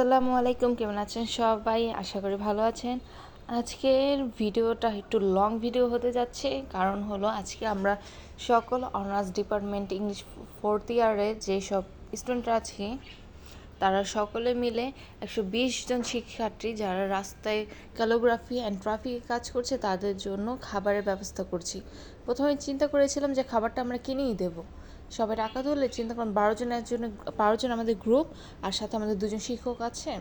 আসসালামু আলাইকুম, কেমন আছেন সবাই? আশা করি ভালো আছেন। আজকের ভিডিওটা একটু লং ভিডিও হতে যাচ্ছে। কারণ হলো আজকে আমরা সকল অনার্স ডিপার্টমেন্ট ইংলিশ ফোর্থ ইয়ারের যেসব স্টুডেন্টরা আছে, তারা সকলে মিলে একশো বিশ জন শিক্ষার্থী যারা রাস্তায় ক্যালোগ্রাফি অ্যান্ড ট্রাফিকে কাজ করছে, তাদের জন্য খাবারের ব্যবস্থা করছি। প্রথমে চিন্তা করেছিলাম যে খাবারটা আমরা কিনেই দেবো। সবাই টাকা তুললে চিন্তা করুন, বারো জনের জন্য, বারো জন আমাদের গ্রুপ আর সাথে আমাদের দুজন শিক্ষক আছে।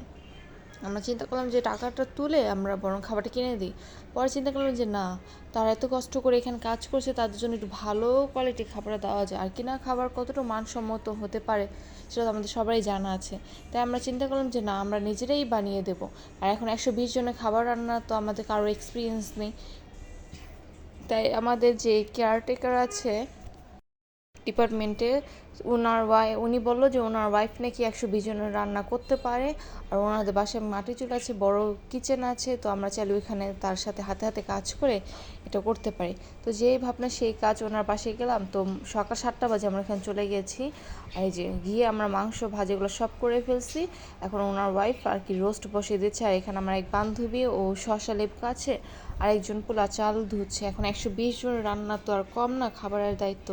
আমরা চিন্তা করলাম যে টাকাটা তুলে আমরা বরং খাবারটা কিনে দিই। পরে চিন্তা করলাম যে না, তারা এত কষ্ট করে এখানে কাজ করছে, তাদের জন্য একটু ভালো কোয়ালিটির খাবার দেওয়া যায়। আর কিনা খাবার কতটা মানসম্মত হতে পারে, সেটা তো আমাদের সবাই জানা আছে। তাই আমরা চিন্তা করলাম যে না, আমরা নিজেরাই বানিয়ে দেবো। আর এখন একশো বিশ জনের খাবার রান্না তো আমাদের কারও এক্সপিরিয়েন্স নেই। তাই আমাদের যে কেয়ারটেকার আছে ডিপার্টমেন্টে ওনার ওয়াই, উনি বলল যে ওনার ওয়াইফ নাকি একশো বিশ জনের রান্না করতে পারে আর ওনাদের বাসায় মাটি চুল আছে, বড় কিচেন আছে, তো আমরা চাইলে ওইখানে তার সাথে হাতে হাতে কাজ করে এটা করতে পারি। তো যেই ভাবনা সেই কাজ ওনার বাসায় গেলাম, তো সকাল সাতটা বাজে আমরা এখানে চলে গেছি। এই যে গিয়ে আমরা মাংস ভাজিগুলো সব করে ফেলছি। এখন ওনার ওয়াইফ আর কি রোস্ট বসিয়ে দিচ্ছে। আর এখানে আমার এক বান্ধবী, ও শশা লেপকা আছে আর একজন পোলা চাল ধুচ্ছে। এখন একশো বিশ জন রান্না তো আর কম না, খাবারের দায়িত্ব।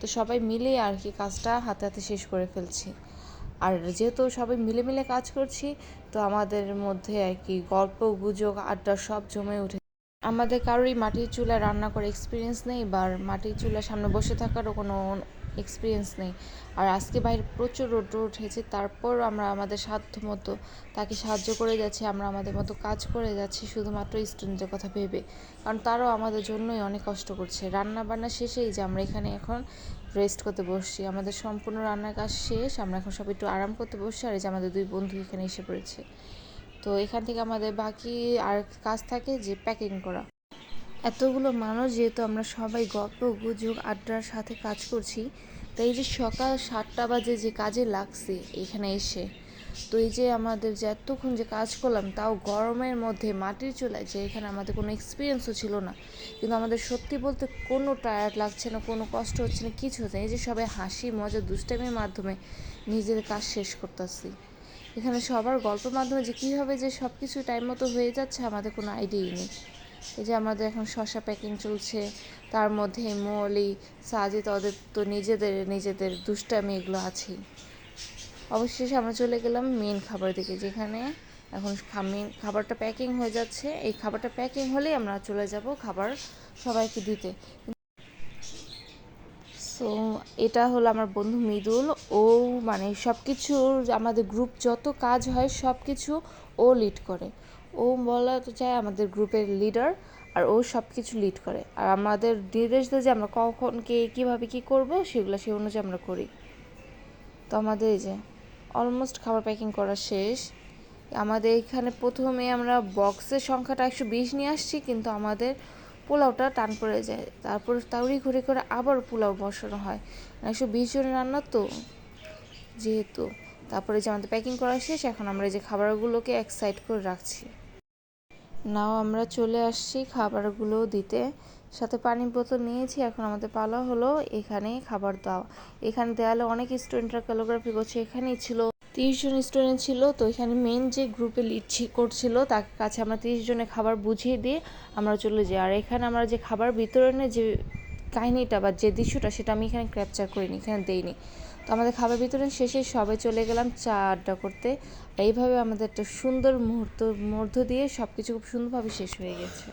তো সবাই মিলে আর কি কাজটা হাতে হাতে শেষ করে ফেলছি। আর যেহেতু সবাই মিলে মিলে কাজ করছি, তো আমাদের মধ্যে আর কি গল্প, গুজব, আড্ডা সব জমে উঠে। আমাদের কারোরই মাটির চুলা রান্না করার এক্সপিরিয়েন্স নেই বা মাটির চুলার সামনে বসে থাকারও কোনো এক্সপিরিয়েন্স নেই। আর আজকে বাইরে প্রচুর রোদ উঠেছে, তারপর আমরা আমাদের সাধ্য মতো তাকে সাহায্য করে যাচ্ছি, আমরা আমাদের মতো কাজ করে যাচ্ছি শুধুমাত্র স্টুডেন্টদের কথা ভেবে। কারণ তারাও আমাদের জন্যই অনেক কষ্ট করছে। রান্না বান্না শেষেই যে আমরা এখানে এখন রেস্ট করতে বসছি। আমাদের সম্পূর্ণ রান্নার কাজ শেষ, আমরা এখন সব একটু আরাম করতে বসছি, আর এই যে আমাদের দুই বন্ধু এখানে এসে পড়েছে। তো এখান থেকে আমাদের বাকি আর কাজ থাকে যে প্যাকিং করা। এতগুলো মানুষ যেহেতু আমরা সবাই গল্প, গুজব, আড্ডার সাথে কাজ করছি, তো এই যে সকাল সাতটা বাজে যে কাজে লাগছে এখানে এসে, তো এই যে আমাদের যে এতক্ষণ যে কাজ করলাম তাও গরমের মধ্যে মাটির চুলায় যে এখানে আমাদের কোনো এক্সপিরিয়েন্সও ছিল না। কিন্তু আমাদের সত্যি বলতে কোনো টায়ার্ড লাগছে না, কোনো কষ্ট হচ্ছে না, কিছু হচ্ছে না। এই যে সবাই হাসি, মজা, দুষ্টামির মাধ্যমে নিজেদের কাজ শেষ করতেছি। এখানে সবার গল্পের মাধ্যমে যে কীভাবে যে সব কিছু টাইম মতো হয়ে যাচ্ছে আমাদের কোনো আইডিয়াই নেই। এই যে আমাদের এখন শশা প্যাকিং চলছে, তার মধ্যে মলি, সাজিদ ওদের তো নিজেদের নিজেদের দুষ্টামি এগুলো আছেই। অবশেষে আমরা চলে গেলাম মেন খাবার দিকে, যেখানে এখন মেন খাবারটা প্যাকিং হয়ে যাচ্ছে। এই খাবারটা প্যাকিং হলেই আমরা চলে যাব খাবার সবাইকে দিতে। সো এটা হলো আমার বন্ধু মৃদুল। ও মানে সব কিছুর আমাদের গ্রুপ যত কাজ হয় সব কিছু ও লিড করে। ও বলা তো চায় আমাদের গ্রুপের লিডার আর ও সব কিছু লিড করে। আর আমাদের নির্দেশ দেয় যে আমরা কখন কে কীভাবে কী করব, সেগুলো সেই অনুযায়ী আমরা করি। তো আমাদের এই যে অলমোস্ট খাবার প্যাকিং করা শেষ। আমাদের এখানে প্রথমে আমরা বক্সের সংখ্যাটা একশো বিশ নিয়ে আসছি, কিন্তু আমাদের পোলাওটা টান পড়ে যায়। তারপর তাড়ি ঘুরে করে আবার পোলাও বসানো হয়। একশো বিশ জনের রান্না তো, যেহেতু। তারপরে যে আমাদের প্যাকিং করা শেষ, এখন আমরা যে খাবারগুলোকে এক সাইড করে রাখছি। নাও আমরা চলে আসছি খাবারগুলো দিতে। সাথে পানির বোতল নিয়েছি, এখন আমাদের পালা হলো এখানে খাবার দাও এখানে দেওয়ালে অনেক স্টুডেন্টরা ক্যালোগ্রাফি করছে, এখানেই ছিল তিরিশ জন স্টুডেন্ট ছিল, তো এখানে মেন যে গ্রুপে লিড করছিল, তার কাছে আমরা তিরিশ জনের খাবার বুঝিয়ে দিয়ে আমরা চলে যাই। আর এখানে আমরা যে খাবার বিতরণে যে কাহিনিটা বা যে দৃশ্যটা সেটা আমি এখানে ক্যাপচার করিনি, এখানে দেইনি। তো আমাদের খাবার বিতরণ শেষে সবে চলে গেলাম চা আড্ডা করতে। এইভাবে আমাদের একটা সুন্দর মুহূর্ত, মধ্য দিয়ে সব কিছু খুব সুন্দরভাবে শেষ হয়ে গেছে।